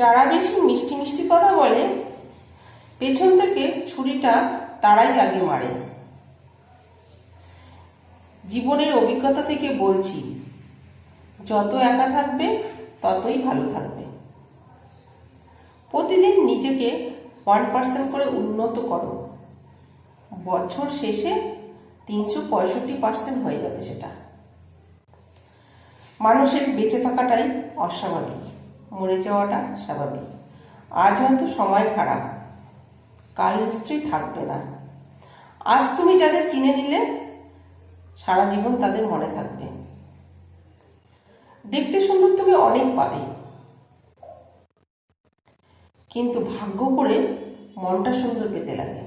যারা বেশি মিষ্টি মিষ্টি কথা বলে, পেছন থেকে ছুরিটা তারাই আগে মারে। জীবনের অভিজ্ঞতা থেকে বলছি, যত একা থাকবে, ততই ভালো থাকবে। প্রতিদিন নিজেকে ওয়ান পার্সেন্ট করে উন্নত করো। বছর শেষে তিনশো পঁয়ষট্টি পার্সেন্ট হয়ে যাবে সেটা। মানুষের বেঁচে থাকাটাই অস্বাভাবিক। মরে যাওয়াটা স্বাভাবিক। আজ হয়তো সময় খারাপ। কাল নিশ্চয়ই থাকবে না। আজ তুমি যাদের চিনে নিলে, সারা জীবন তাদের মনে থাকবে। দেখতে সুন্দর তুমি অনেক পাবে। কিন্তু ভাগ্য করে মনটা সুন্দর পেতে লাগে।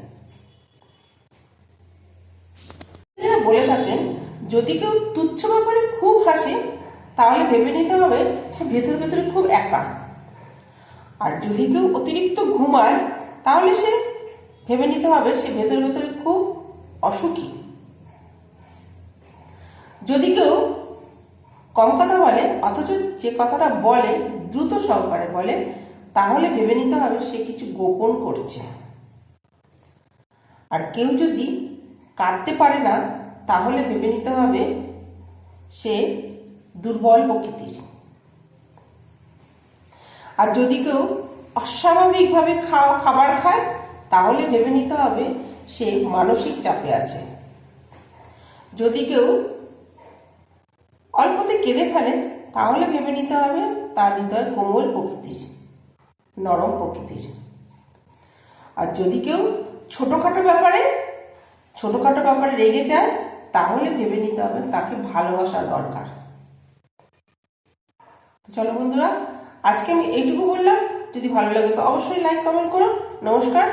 বলে থাকেন, যদি কেউ তুচ্ছ ব্যাপারে তাহলে ভেবে নিতে হবে সে ভেতর ভেতরে খুব একা। আর যদি কেউ অতিরিক্ত ঘুমায়, তাহলে সে ভেবে নিতে হবে সে ভেতর ভেতরে খুব অসুখী। যদি কেউ কম কথা বলে, অথচ যে কথাটা বলে, দ্রুত সহকারে বলে, তাহলে ভেবে নিতে হবে সে কিছু গোপন করছে। আর কেউ যদি কাঁদতে পারে না, তাহলে ভেবে নিতে হবে সে দুর্বল প্রকৃতির। আর যদি কেউ অস্বাভাবিকভাবে খাওয়া খাবার খায়, তাহলে ভেবে নিতে হবে সে মানসিক চাপে আছে। যদি কেউ অল্পতে কেঁদে ফেলে, তাহলে ভেবে নিতে হবে তার হৃদয় কোমল প্রকৃতির, নরম প্রকৃতির। আর যদি কেউ ছোটোখাটো ব্যাপারে ছোটোখাটো ব্যাপারে রেগে যায়, তাহলে ভেবে নিতে হবে তাকে ভালোবাসা দরকার। চলো বন্ধুরা, আজকে আমি এইটুকু বললাম। যদি ভালো লাগে তো অবশ্যই লাইক কমেন্ট করো। নমস্কার।